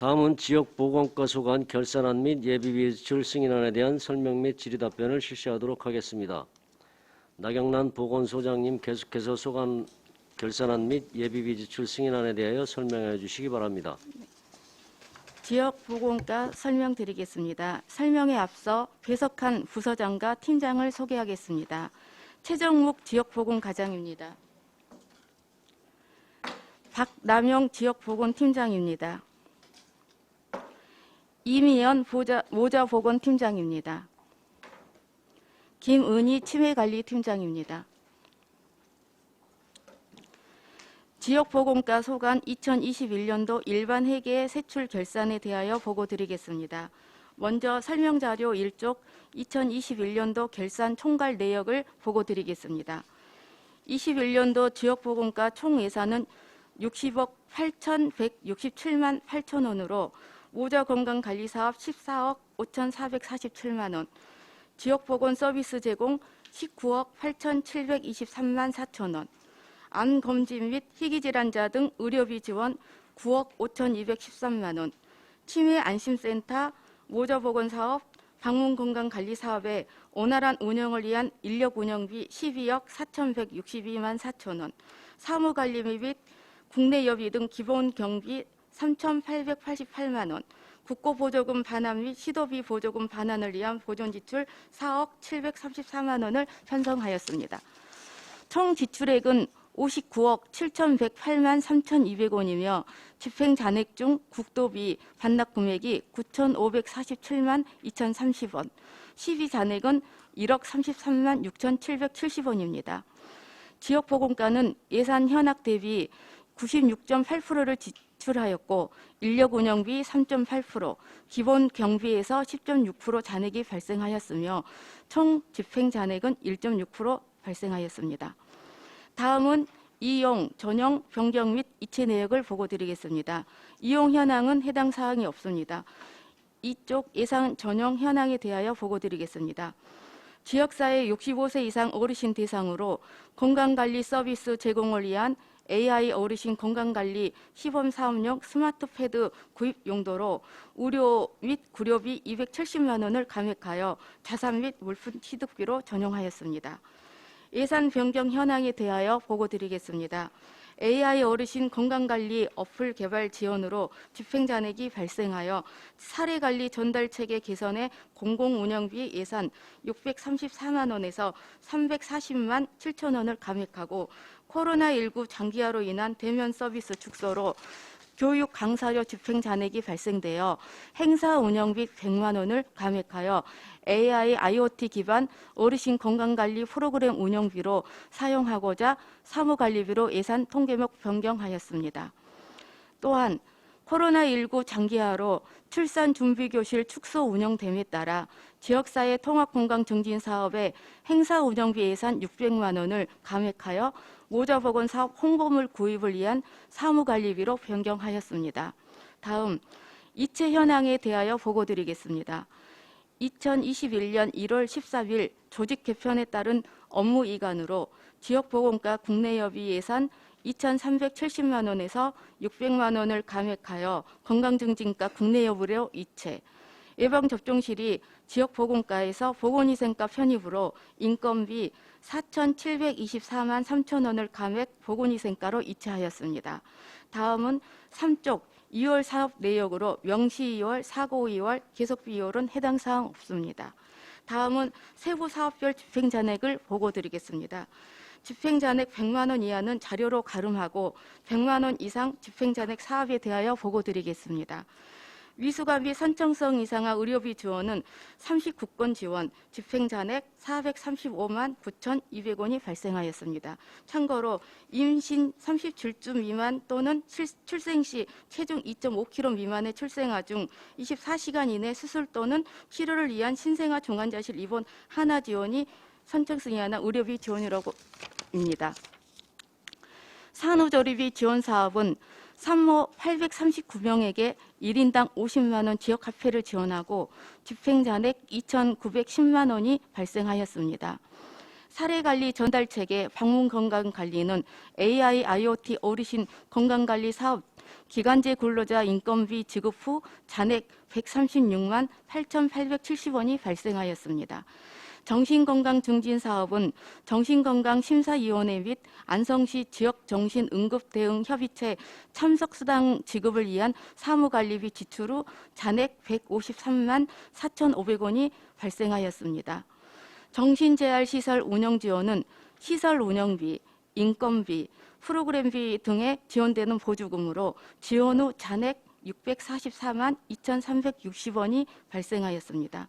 다음은 지역보건과 소관 결산안 및 예비비 지출 승인안에 대한 설명 및 질의 답변을 실시하도록 하겠습니다. 나경란 보건소장님 계속해서 소관 결산안 및 예비비 지출 승인안에 대하여 설명해 주시기 바랍니다. 지역 보건과 설명드리겠습니다. 설명에 앞서 배석한 부서장과 팀장을 소개하겠습니다. 최정묵 지역보건과장입니다. 박남영 지역보건팀장입니다. 이미연 모자보건팀장입니다. 김은희 치매관리팀장입니다. 지역보건과 소관 2021년도 일반 회계 세출 결산에 대하여 보고 드리겠습니다. 먼저 설명자료 1쪽 2021년도 결산 총괄 내역을 보고 드리겠습니다. 21년도 지역보건과 총 예산은 60억 8,167만 8천 원으로 모자 건강 관리 사업 14억 5,447만 원, 지역 보건 서비스 제공 19억 8,723만 4천 원, 암 검진 및 희귀 질환자 등 의료비 지원 9억 5,213만 원, 치매 안심센터 모자 보건 사업, 방문 건강 관리 사업의 원활한 운영을 위한 인력 운영비 12억 4,162만 4천 원, 사무 관리비 및 국내 여비 등 기본 경비 3,888만 원, 국고 보조금 반환 및 시도비 보조금 반환을 위한 보존 지출 4억 734만 원을 편성하였습니다. 총 지출액은 59억 7,108만 3,200원이며 집행 잔액 중 국도비 반납 금액이 9,547만 2,030원, 시비 잔액은 1억 33만 6,770원입니다. 지역보건과는 예산 현황 대비 96.8%를 지출하였고 인력 운영비 3.8%, 기본 경비에서 10.6% 잔액이 발생하였으며 총 집행 잔액은 1.6% 발생하였습니다. 다음은 이용, 전용, 변경 및 이체 내역을 보고 드리겠습니다. 이용 현황은 해당 사항이 없습니다. 이쪽 예상 전용 현황에 대하여 보고 드리겠습니다. 지역사회 65세 이상 어르신 대상으로 건강관리 서비스 제공을 위한 AI 어르신 건강관리 시범 사업용 스마트 패드 구입 용도로 의료 및 구료비 270만 원을 감액하여 자산 및 물품 취득비로 전용하였습니다. 예산 변경 현황에 대하여 보고 드리겠습니다. AI 어르신 건강관리 어플 개발 지원으로 집행 잔액이 발생하여 사례관리 전달 체계 개선에 공공운영비 예산 634만 원에서 340만 7천 원을 감액하고 코로나19 장기화로 인한 대면 서비스 축소로 교육 강사료 집행 잔액이 발생되어 행사 운영비 100만 원을 감액하여 AI IoT 기반 어르신 건강관리 프로그램 운영비로 사용하고자 사무관리비로 예산 통계목 변경하였습니다. 또한 코로나19 장기화로 출산 준비 교실 축소 운영됨에 따라 지역사회 통합 건강 증진 사업에 행사 운영비 예산 600만 원을 감액하여 모자보건 사업 홍보물 구입을 위한 사무관리비로 변경하였습니다. 다음 이체 현황에 대하여 보고 드리겠습니다. 2021년 1월 14일 조직 개편에 따른 업무 이관으로 지역보건과 국내여비 예산 2,370만 원에서 600만 원을 감액하여 건강증진과 국내여부료 이체, 예방접종실이 지역 보건과에서 보건위생과 편입으로 인건비 4,724만 3천 원을 감액 보건위생과로 이체하였습니다. 다음은 3쪽 2월 사업 내역으로 명시 2월, 사고 2월, 계속비 2월은 해당 사항 없습니다. 다음은 세부 사업별 집행 잔액을 보고 드리겠습니다. 집행 잔액 100만 원 이하는 자료로 가름하고 100만 원 이상 집행 잔액 사업에 대하여 보고 드리겠습니다. 위수감비 선정성 이상화 의료비 지원은 39건 지원, 집행 잔액 435만 9,200원이 발생하였습니다. 참고로 임신 37주 미만 또는 출- 출생 시 체중 2.5kg 미만의 출생아 중 24시간 이내 수술 또는 치료를 위한 신생아 중환자실 입원 하나 지원이 선정승인하나 의료비 지원이라고 입니다. 산후조리비 지원 사업은 산모 839명에게 1인당 50만 원 지역 화폐를 지원하고 집행 잔액 2,910만 원이 발생하였습니다. 사례관리 전달 체계 방문 건강 관리는 AI IoT 어르신 건강 관리 사업 기간제 근로자 인건비 지급 후 잔액 136만 8,870원이 발생하였습니다. 정신건강 증진 사업은 정신건강심사위원회 및 안성시 지역정신응급대응협의체 참석수당 지급을 위한 사무관리비 지출 후 잔액 153만 4,500원이 발생하였습니다. 정신재활시설 운영지원은 시설 운영비, 인건비, 프로그램비 등에 지원되는 보조금으로 지원 후 잔액 644만 2,360원이 발생하였습니다.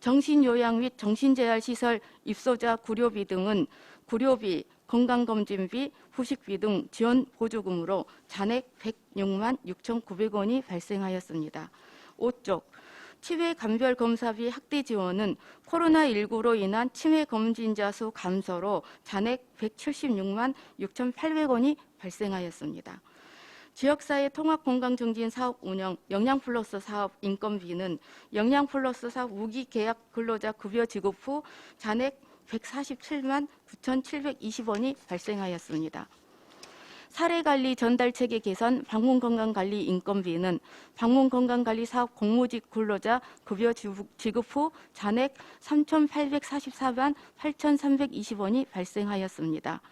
정신요양 및 정신재활시설 입소자 구료비 등은 구료비, 건강검진비, 후식비 등 지원 보조금으로 잔액 106만 6,900원이 발생하였습니다. 5쪽 치매 감별 검사비 확대 지원은 코로나19로 인한 치매 검진자 수 감소로 잔액 176만 6,800원이 발생하였습니다. 지역사회 통합 건강 증진 사업 운영 영양 플러스 사업 인건비는 영양 플러스 사업 무기 계약 근로자 급여 지급 후 잔액 147만 9,720원이 발생하였습니다. 사례관리 전달체계 개선 방문건강관리 인건비는 방문건강관리 사업 공무직 근로자 급여 지급 후 잔액 3,844만 8,320원이 발생하였습니다.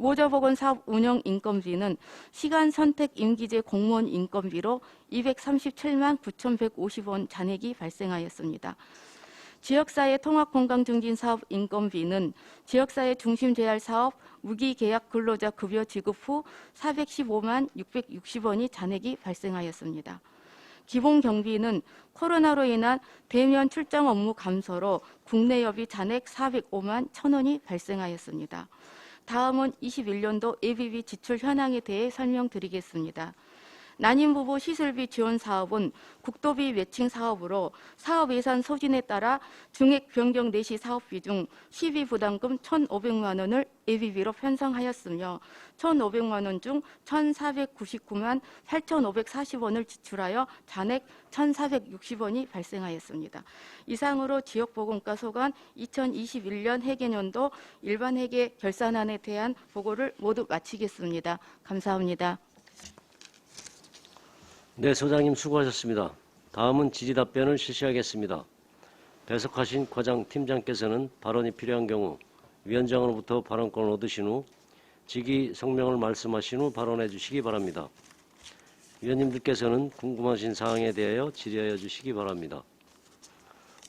모자보건 사업 운영 인건비는 시간 선택 임기제 공무원 인건비로 237만 9,150원 잔액이 발생하였습니다. 지역사회 통합건강증진 사업 인건비는 지역사회 중심 재활 사업 무기계약 근로자 급여 지급 후 415만 660원이 잔액이 발생하였습니다. 기본 경비는 코로나로 인한 대면 출장 업무 감소로 국내 여비 잔액 405만 1천원이 발생하였습니다. 다음은 21년도 예비비 지출 현황에 대해 설명드리겠습니다. 난임 부부 시설비 지원 사업은 국도비 매칭 사업으로 사업 예산 소진에 따라 중액 변경 내시 사업비 중 시비 부담금 1,500만 원을 예비비로 편성하였으며 1,500만 원 중 1,499만 8,540원을 지출하여 잔액 1,460원이 발생하였습니다. 이상으로 지역보건과 소관 2021년 회계년도 일반 회계 결산안에 대한 보고를 모두 마치겠습니다. 감사합니다. 네, 소장님 수고하셨습니다. 다음은 질의 답변을 실시하겠습니다. 배석하신 과장 팀장께서는 발언이 필요한 경우 위원장으로부터 발언권을 얻으신 후 직위 성명을 말씀하신 후 발언해 주시기 바랍니다. 위원님들께서는 궁금하신 사항에 대하여 질의하여 주시기 바랍니다.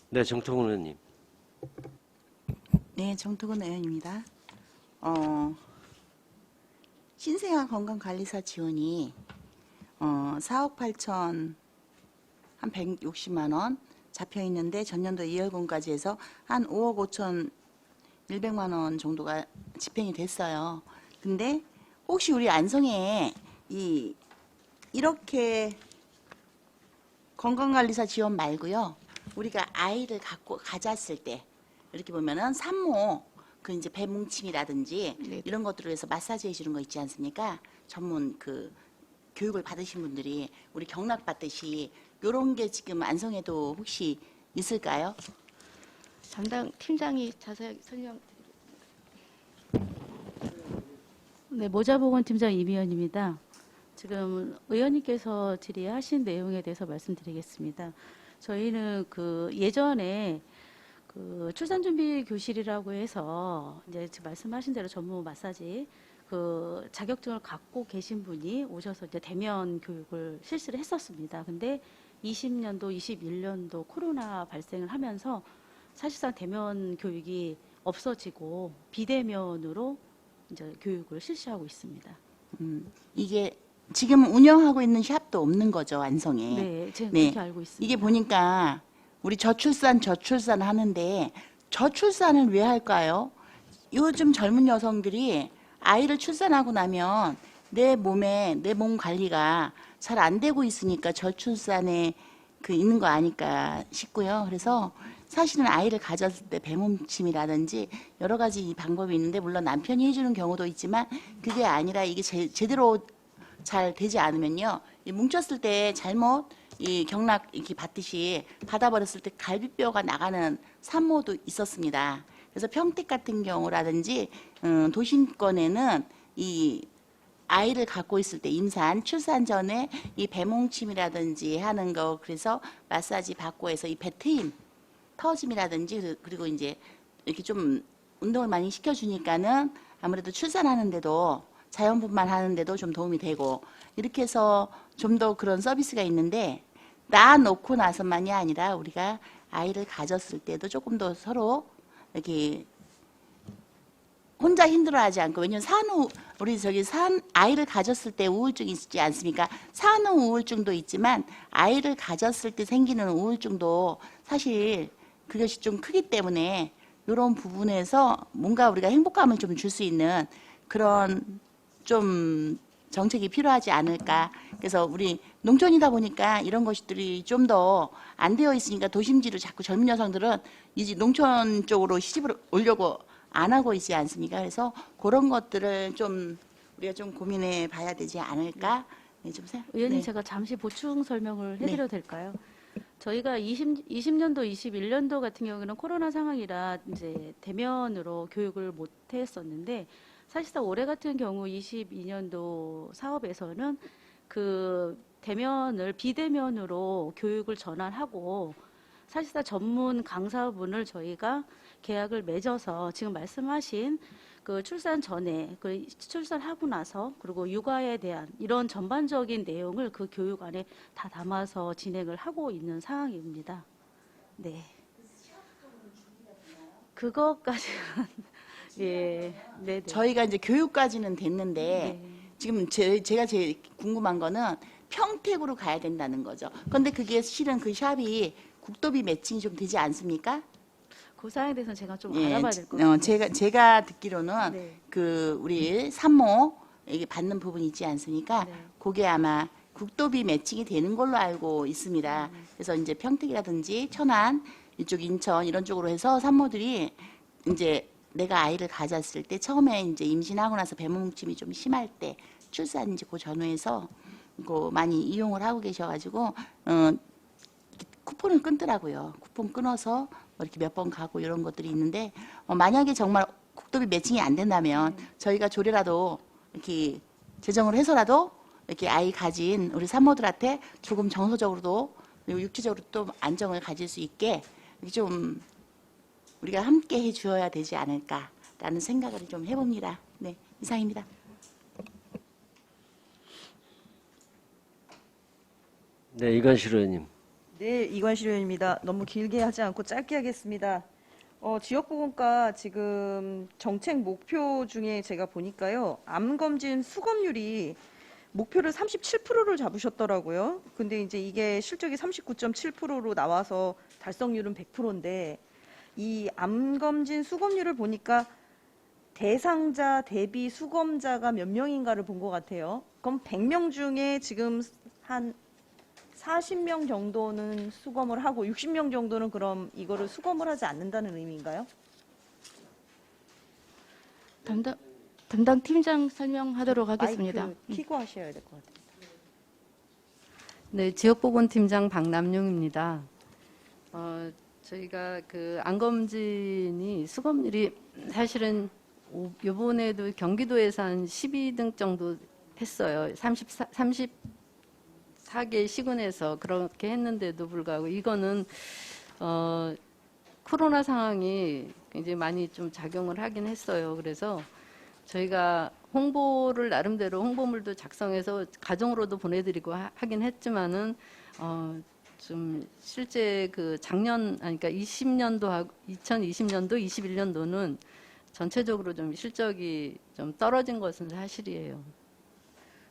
네, 정통훈 의원님. 네, 정토근 의원입니다. 어, 신생아 건강관리사 지원이 어, 4억 8천 한 160만 원 잡혀 있는데 전년도 2월분까지 해서 한 5억 5천 100만 원 정도가 집행이 됐어요. 근데 혹시 우리 안성에 이 이렇게 건강관리사 지원 말고요. 우리가 아이를 갖고 가졌을 때 이렇게 보면은 산모 그 이제 배뭉침이라든지 네. 이런 것들을 해서 마사지 해주는 거 있지 않습니까? 전문 그 교육을 받으신 분들이 우리 경락 받듯이 요런 게 지금 안성에도 혹시 있을까요? 담당 팀장이 자세하게 설명. 네, 모자보건팀장 이미연입니다. 지금 의원님께서 질의하신 내용에 대해서 말씀드리겠습니다. 저희는 그 예전에 그 출산준비 교실이라고 해서 이제 말씀하신 대로 전문 마사지 그 자격증을 갖고 계신 분이 오셔서 이제 대면 교육을 실시를 했었습니다. 근데 20년도, 21년도 코로나 발생을 하면서 사실상 대면 교육이 없어지고 비대면으로 이제 교육을 실시하고 있습니다. 음, 이게 지금 운영하고 있는 샵도 없는 거죠 안성에. 네, 제가 네. 그렇게 알고 있습니다. 이게 보니까 우리 저출산 저출산 하는데 저출산을 왜 할까요? 요즘 젊은 여성들이 아이를 출산하고 나면 내 몸에 내 몸 관리가 잘 안 되고 있으니까 저출산에 그 있는 거 아닐까 싶고요. 그래서 사실은 아이를 가졌을 때 배몸침이라든지 여러 가지 이 방법이 있는데 물론 남편이 해주는 경우도 있지만 그게 아니라 이게 제, 제대로 잘 되지 않으면요. 이 뭉쳤을 때 잘못 이 경락 이렇게 받듯이 받아버렸을 때 갈비뼈가 나가는 산모도 있었습니다. 그래서 평택 같은 경우라든지 음, 도심권에는 이 아이를 갖고 있을 때 임산 출산 전에 이 배몽침이라든지 하는 거 그래서 마사지 받고 해서 이 배트임 터짐이라든지 그리고 이제 이렇게 좀 운동을 많이 시켜주니까는 아무래도 출산하는데도 자연분만 하는데도 좀 도움이 되고 이렇게 해서 좀 더 그런 서비스가 있는데 낳아 놓고 나서만이 아니라 우리가 아이를 가졌을 때도 조금 더 서로 이렇게 혼자 힘들어하지 않고 왜냐면 산후 우리 저기 산 아이를 가졌을 때 우울증이 있지 않습니까? 산후 우울증도 있지만 아이를 가졌을 때 생기는 우울증도 사실 그것이 좀 크기 때문에 이런 부분에서 뭔가 우리가 행복감을 좀 줄 수 있는 그런 좀 정책이 필요하지 않을까. 그래서 우리 농촌이다 보니까 이런 것들이 좀 더 안 되어 있으니까 도심지로 자꾸 젊은 여성들은 이제 농촌 쪽으로 시집을 오려고 안 하고 있지 않습니까? 그래서 그런 것들을 좀 우리가 좀 고민해 봐야 되지 않을까? 네, 좀 생각. 의원님 네. 제가 잠시 보충 설명을 네. 해드려도 될까요? 저희가 20, 20년도, 21년도 같은 경우에는 코로나 상황이라 이제 대면으로 교육을 못 했었는데 사실상 올해 같은 경우 22년도 사업에서는 그 대면을 비대면으로 교육을 전환하고 사실상 전문 강사분을 저희가 계약을 맺어서 지금 말씀하신 그 출산 전에 그 출산하고 나서 그리고 육아에 대한 이런 전반적인 내용을 그 교육 안에 다 담아서 진행을 하고 있는 상황입니다. 네. 그것까지는 예, 네, 네. 저희가 이제 교육까지는 됐는데 네. 지금 제, 제가 제일 궁금한 거는 평택으로 가야 된다는 거죠. 그런데 그게 실은 그 샵이 국도비 매칭이 좀 되지 않습니까? 그 사항에 대해서는 제가 좀 예, 알아봐야 될것 어, 같아요. 제가 제가 듣기로는 네. 그 우리 산모 이게 받는 부분이 있지 않습니까? 네. 그게 아마 국도비 매칭이 되는 걸로 알고 있습니다. 음. 그래서 이제 평택이라든지 천안 이쪽 인천 이런 쪽으로 해서 산모들이 이제 내가 아이를 가졌을 때 처음에 이제 임신하고 나서 배몽침이 좀 심할 때 출산 이제 그 전후에서 그 많이 이용을 하고 계셔가지고 어, 쿠폰을 끊더라고요. 쿠폰 끊어서 뭐 이렇게 몇 번 가고 이런 것들이 있는데 어, 만약에 정말 국도비 매칭이 안 된다면 저희가 조례라도 이렇게 제정을 해서라도 이렇게 아이 가진 우리 산모들한테 조금 정서적으로도 그리고 육체적으로 또 안정을 가질 수 있게 좀 우리가 함께 해 주어야 되지 않을까라는 생각을 좀 해봅니다. 네, 이상입니다. 네, 이관실 의원님. 네, 이관실 의원입니다. 너무 길게 하지 않고 짧게 하겠습니다. 어, 지역보건과 지금 정책 목표 중에 제가 보니까요, 암검진 수검률이 목표를 37%를 잡으셨더라고요. 근데 이제 이게 실적이 39.7%로 나와서 달성률은 100%인데 이 암검진 수검률을 보니까 대상자 대비 수검자가 몇 명인가를 본 것 같아요. 그럼 100명 중에 지금 한 40명 정도는 수검을 하고 60명 정도는 그럼 이거를 수검을 하지 않는다는 의미인가요? 담당 담당 팀장 설명하도록 하겠습니다. 마이크 키고 하셔야 될 것 같아요. 네, 지역보건팀장 박남용입니다. 어, 저희가 그 안검진이 수검률이 사실은 오- 요번에도 경기도에서 한 12등 정도 했어요. 34, 34개 시군에서 그렇게 했는데도 불구하고 이거는 어, 코로나 상황이 굉장히 많이 좀 작용을 하긴 했어요. 그래서 저희가 홍보를 나름대로 홍보물도 작성해서 가정으로도 보내드리고 하, 긴 했지만은 어, 좀 실제 그 작년 아니 그러니까 20년도 하고 2020년도 21년도는 전체적으로 좀 실적이 좀 떨어진 것은 사실이에요.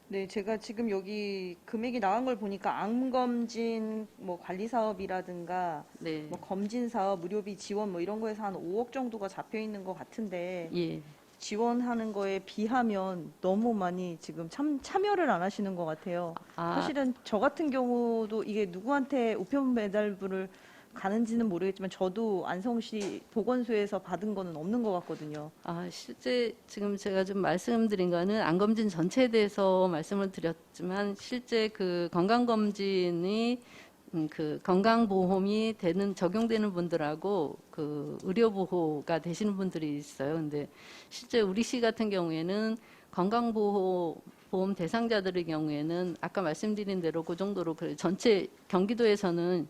네, 제가 지금 여기 금액이 나간 걸 보니까 암검진 뭐 관리 사업이라든가 네. 뭐 검진 사업 무료비 지원 뭐 이런 거에서 한 5억 정도가 잡혀 있는 것 같은데 예. 지원하는 거에 비하면 너무 많이 지금 참 참여를 안 하시는 것 같아요. 아, 사실은 저 같은 경우도 이게 누구한테 우편 배달부를 가는지는 모르겠지만 저도 안성시 보건소에서 받은 거는 없는 것 같거든요. 아, 실제 지금 제가 좀 말씀드린 거는 안검진 전체에 대해서 말씀을 드렸지만 실제 그 건강검진이 음, 그 건강보험이 되는 적용되는 분들하고 그 의료보호가 되시는 분들이 있어요. 근데 실제 우리 시 같은 경우에는 건강보호 보험 대상자들의 경우에는 아까 말씀드린 대로 그 정도로 그 전체 경기도에서는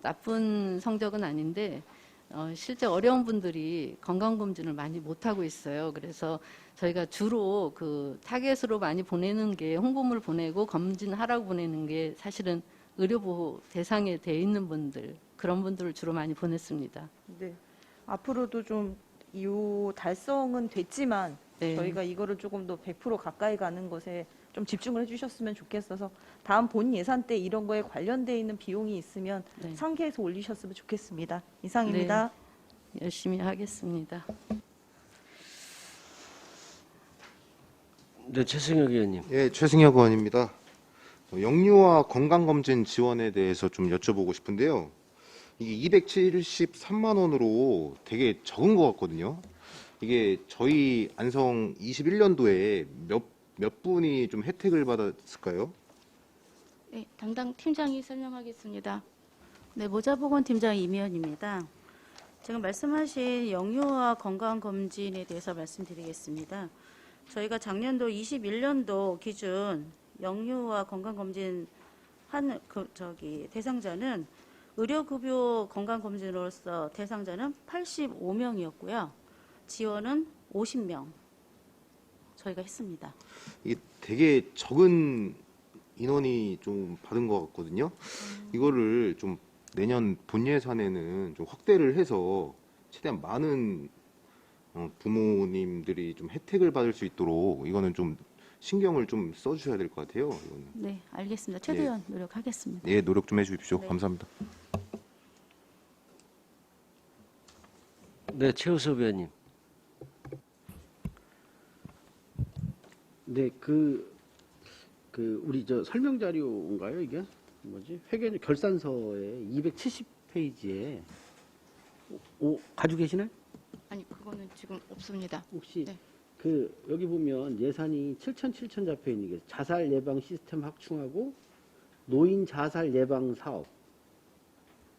나쁜 성적은 아닌데 어, 실제 어려운 분들이 건강검진을 많이 못하고 있어요. 그래서 저희가 주로 그 타겟으로 많이 보내는 게 홍보물 보내고 검진하라고 보내는 게 사실은 의료보호 대상에 돼 있는 분들 그런 분들을 주로 많이 보냈습니다. 네. 앞으로도 좀 이 달성은 됐지만 네. 저희가 이거를 조금 더 100% 가까이 가는 것에 좀 집중을 해주셨으면 좋겠어서 다음 본 예산 때 이런 거에 관련돼 있는 비용이 있으면 네. 상기해서 올리셨으면 좋겠습니다. 이상입니다. 열심히 하겠습니다. 네, 최승혁 의원님. 예, 최승혁 의원입니다. 어, 영유아 건강검진 지원에 대해서 좀 여쭤보고 싶은데요. 이게 273만 원으로 되게 적은 것 같거든요. 이게 저희 안성 21년도에 몇, 몇 분이 좀 혜택을 받았을까요? 네, 담당 팀장이 설명하겠습니다. 네, 모자보건팀장 이미연입니다. 지금 말씀하신 영유아 건강검진에 대해서 말씀드리겠습니다. 저희가 작년도 21년도 기준 영유아 건강검진 한 그 저기 대상자는 의료급여 건강검진으로서 대상자는 85명이었고요. 지원은 50명 저희가 했습니다. 이게 되게 적은 인원이 좀 받은 것 같거든요. 이거를 좀 내년 본 예산에는 좀 확대를 해서 최대한 많은 어, 부모님들이 좀 혜택을 받을 수 있도록 이거는 좀 신경을 좀 써주셔야 될 것 같아요. 이거는. 네, 알겠습니다. 최대한 노력하겠습니다. 예, 노력 좀 해주십시오. 네. 감사합니다. 네, 최우섭 의원님. 네, 그, 그, 우리 저 설명 자료인가요, 이게? 뭐지? 회계 결산서에 270페이지에, 오, 가지고 계시나요? 아니, 그거는 지금 없습니다. 혹시, 네. 그, 여기 보면 예산이 7천 7천 잡혀 있는 게 자살 예방 시스템 확충하고 노인 자살 예방 사업.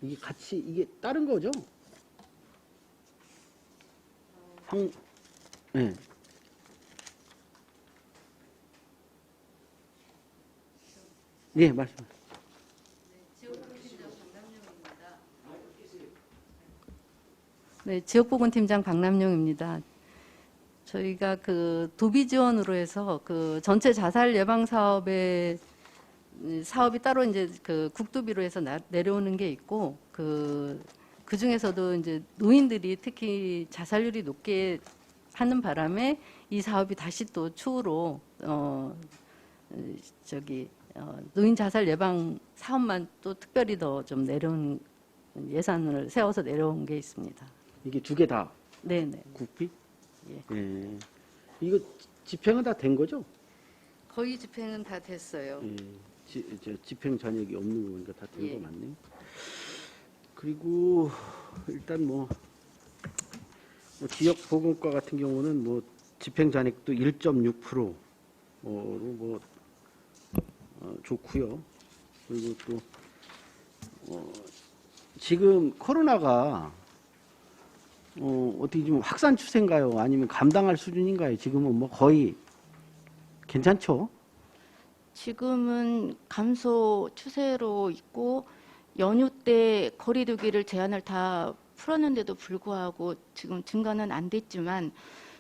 이게 같이, 이게 다른 거죠? 상, 네. 네, 말씀. 네, 지역보건팀장 박남용입니다. 저희가 그 도비 지원으로 해서 그 전체 자살 예방 사업에 이 사업이 따로 이제 그 국도비로 해서 나- 내려오는 게 있고 그, 그 중에서도 이제 노인들이 특히 자살률이 높게 하는 바람에 이 사업이 다시 또 추후로 어 저기 어, 노인 자살 예방 사업만 또 특별히 더 좀 내려온 예산을 세워서 내려온 게 있습니다. 이게 두 개 다 네네. 국비? 예. 예. 이거 지- 집행은 다 된 거죠? 거의 집행은 다 됐어요. 예. 지, 저 집행 잔액이 없는 거 보니까 다된 예. 거 맞네요. 그리고 일단 뭐, 뭐 지역 보건과 같은 경우는 뭐 집행 잔액도 1.6%로 뭐 어, 좋고요. 그리고 또 어, 지금 코로나가 어, 어떻게 좀 확산 추세인가요? 아니면 감당할 수준인가요? 지금은 뭐 거의 괜찮죠? 지금은 감소 추세로 있고 연휴 때 거리두기를 제한을 다 풀었는데도 불구하고 지금 증가는 안 됐지만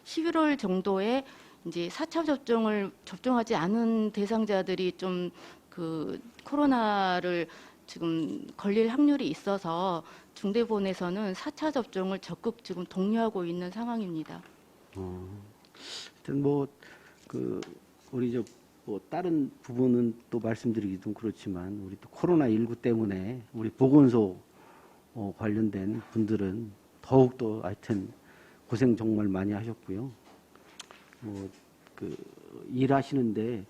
11월 정도에 이제 4차 접종을 접종하지 않은 대상자들이 좀 그 코로나를 지금 걸릴 확률이 있어서 중대본에서는 4차 접종을 적극 지금 독려하고 있는 상황입니다. 하여튼 뭐그 우리 저 뭐 다른 부분은 또 말씀드리기 좀 그렇지만 우리 또 코로나 19 때문에 우리 보건소 어, 관련된 분들은 더욱 더 하여튼 고생 정말 많이 하셨고요. 뭐 그 일하시는데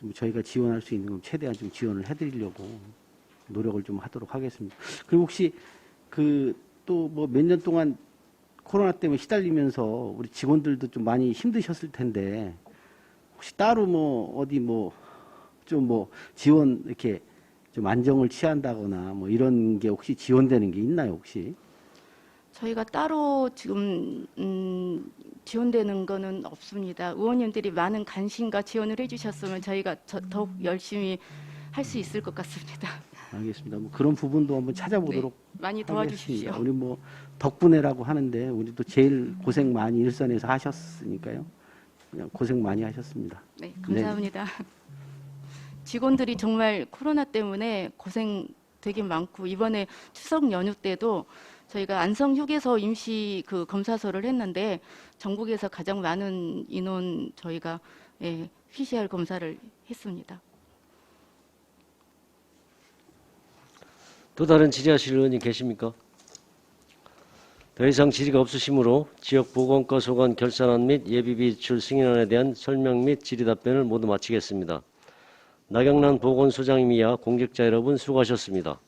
좀 저희가 지원할 수 있는 건 최대한 좀 지원을 해드리려고 노력을 좀 하도록 하겠습니다. 그리고 혹시 그 또 뭐 몇 년 동안 코로나 때문에 시달리면서 우리 직원들도 좀 많이 힘드셨을 텐데 혹시 따로 뭐 어디 뭐좀뭐 지원 이렇게 좀 안정을 취한다거나 뭐 이런 게 혹시 지원되는 게 있나요 혹시? 저희가 따로 지금 음, 지원되는 거는 없습니다. 의원님들이 많은 관심과 지원을 해주셨으면 저희가 저- 더욱 열심히 할 수 있을 것 같습니다. 알겠습니다. 뭐 그런 부분도 한번 찾아보도록 많이 도와주십시오. 하겠습니다. 우리 뭐 덕분에라고 하는데 우리도 제일 고생 많이 일선에서 하셨으니까요. 그냥 고생 많이 하셨습니다. 네, 감사합니다. 직원들이 정말 코로나 때문에 고생 되게 많고 이번에 추석 연휴 때도 저희가 안성 휴게소 임시 그 검사소를 했는데 전국에서 가장 많은 인원 저희가 예, PCR 검사를 했습니다. 또 다른 질의하실 의원이 계십니까? 더 이상 질의가 없으시므로 지역보건과 소관 결산안 및 예비비 지출 승인안에 대한 설명 및 질의 답변을 모두 마치겠습니다. 나경란 보건소장님이야 공직자 여러분 수고하셨습니다.